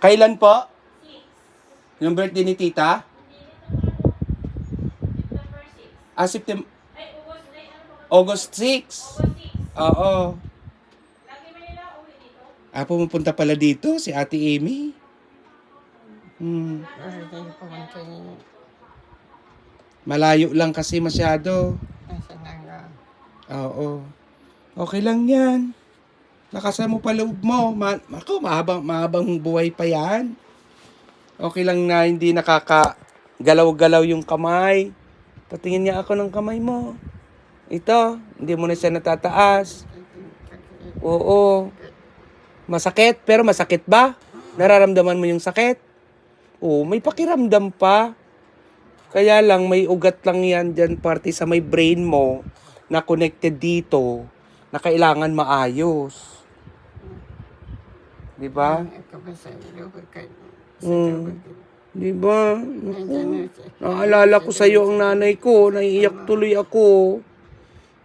Kailan po? Yung birthday ni tita? Ah, September. August 6. Oo. Ah, pumupunta pala dito si Ate Amy. Hmm. Malayo lang kasi masyado. Oo. Okay lang yan. Lakasan mo pa loob mo. Ma ako, mahabang, mahabang buhay pa yan. Okay lang na hindi nakaka-galaw-galaw yung kamay. Patingin niya ako ng kamay mo. Ito, hindi mo na siya natataas. Oo. Masakit, pero masakit ba? Nararamdaman mo yung sakit? Oo, may pakiramdam pa. Kaya lang, may ugat lang yan dyan, parte sa may brain mo na connected dito na kailangan maayos. Di ba? Sa Mm. Di ba? Naku. Naalala ko sa'yo ang nanay ko, naiiyak tuloy ako.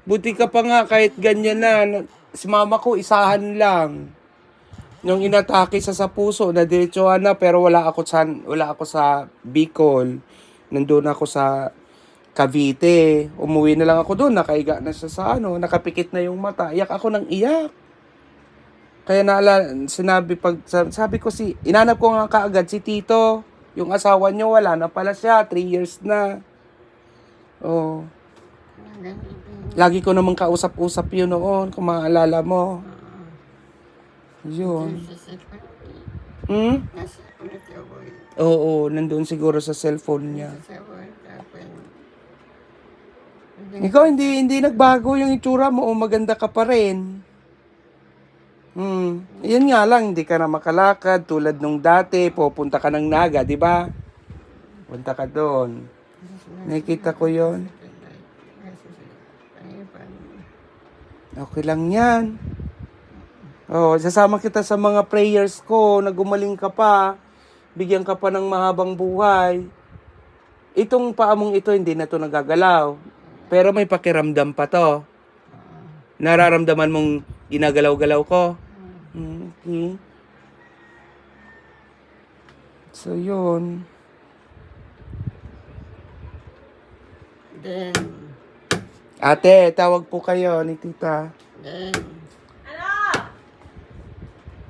Buti ka pa nga kahit ganyan na. Si mama ko, isahan lang. Nung inatake sa sa puso, na diretsuhan na, pero wala ako sa, wala ako sa Bicol. Nandun ako sa Cavite. Umuwi na lang ako doon, nakaiga na siya sa ano, nakapikit na yung mata. Iyak ako ng iyak. Kaya naala, sinabi pag, sabi ko si, inanap ko nga kaagad si Tito. Yung asawa niyo, wala na pala siya. Three years na. Oh. Lagi ko namang kausap-usap yun noon, kung maaalala mo. Yun. Hmm? Boy. Oo, nandun siguro sa cellphone niya. Sa boy. Tapos. Ikaw, hindi, hindi nagbago yung itsura mo. O, maganda ka pa rin. Hmm. Yan nga lang, hindi ka na makalakad tulad nung dati. Pupunta ka ng Naga, di ba? Punta ka doon. Nakikita ko yon. Okay lang yan. Oh, sasama kita sa mga prayers ko na gumaling ka pa. Bigyan ka pa ng mahabang buhay. Itong paamong ito, hindi na to nagagalaw. Pero may pakiramdam pa to. Nararamdaman mong ginagalaw-galaw ko. Okay. So, yun. Then. Ate, tawag po kayo ni tita. Then. Ano?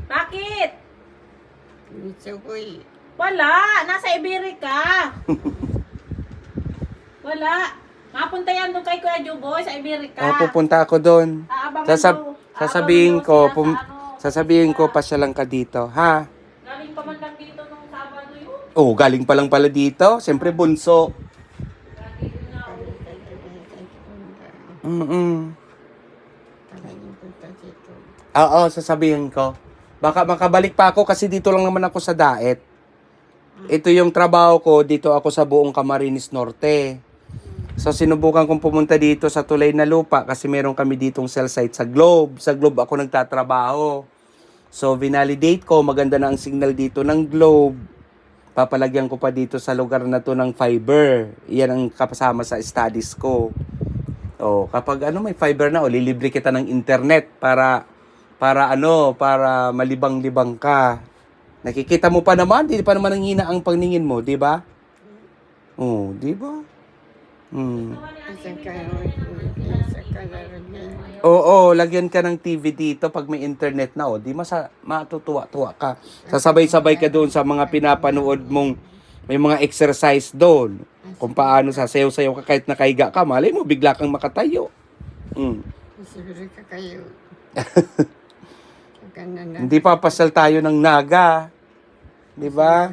Bakit? Mitsu boy. Wala. Nasa Iberica. Wala. Mapunta yan doon kay Kuya Juboy sa Iberica. O, pupunta ako doon. Aabangan Sasab mo- sasabihin aabangan mo ko, sila pum- sa ano, sasabihin ko pa siya lang ka dito, ha? Galing pa man lang dito nung Sabado yun. Oh, galing pa lang pala dito. Siyempre, bunso. Mm-mm. Oo, sasabihin ko. Baka makabalik pa ako kasi dito lang naman ako sa Daet. Ito yung trabaho ko, dito ako sa buong Camarines Norte. So sinubukan kong pumunta dito sa Tulay na Lupa kasi meron kami ditong cell site sa Globe. Sa Globe ako nagtatrabaho. So vinalidate ko, maganda na ang signal dito ng Globe. Papalagyan ko pa dito sa lugar na to ng fiber. Iyan ang kasama sa studies ko. Oh, kapag ano may fiber na, o lilibre kita ng internet para para ano, para malibang-libang ka. Nakikita mo pa naman, di pa naman nanghina ang paningin mo, di ba? Oh, di ba? Laro niya. Oo, lagyan ka ng TV dito pag may internet na, oh, di masa matutuwa-tuwa ka. Sasabay-sabay ka doon sa mga pinapanood mong may mga exercise doon. Kung paano sasayaw-sayaw ka kahit nakahiga ka, malay mo, bigla kang makatayo. Mm. Hindi pa pasal tayo ng naga. Di ba?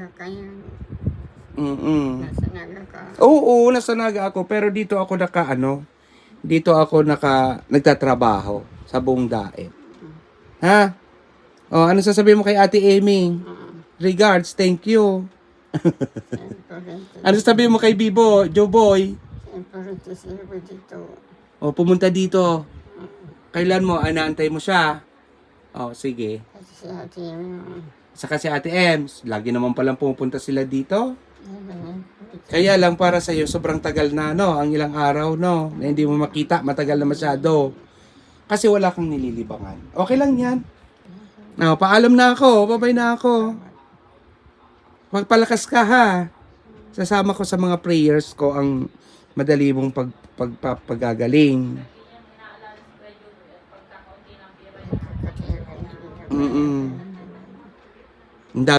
Mm-mm. Nasa naga ka. Oo, oo, nasa naga ako. Pero dito ako naka, ano, dito ako naka, nagtatrabaho sa buong daet. Ha? Oh, ano sasabihin mo kay Ate Amy? Regards, thank you. Ano sasabihin mo kay Bibo, Joe Boy? Oh, pumunta dito. Kailan mo? Anaantay mo siya? Oh, sige. Kasi si Ate Ems, lagi naman palang pumupunta sila dito. Kaya lang para sa iyo sobrang tagal na no, ang ilang araw no, na hindi mo makita, matagal na masyado. Kasi wala kang nililibangan. Okay lang 'yan. No, paalam na ako, babay na ako. Magpalakas ka ha. Sasama ko sa mga prayers ko ang madali mong pag, pagpapagagaling. Kapatid, Mm-mm.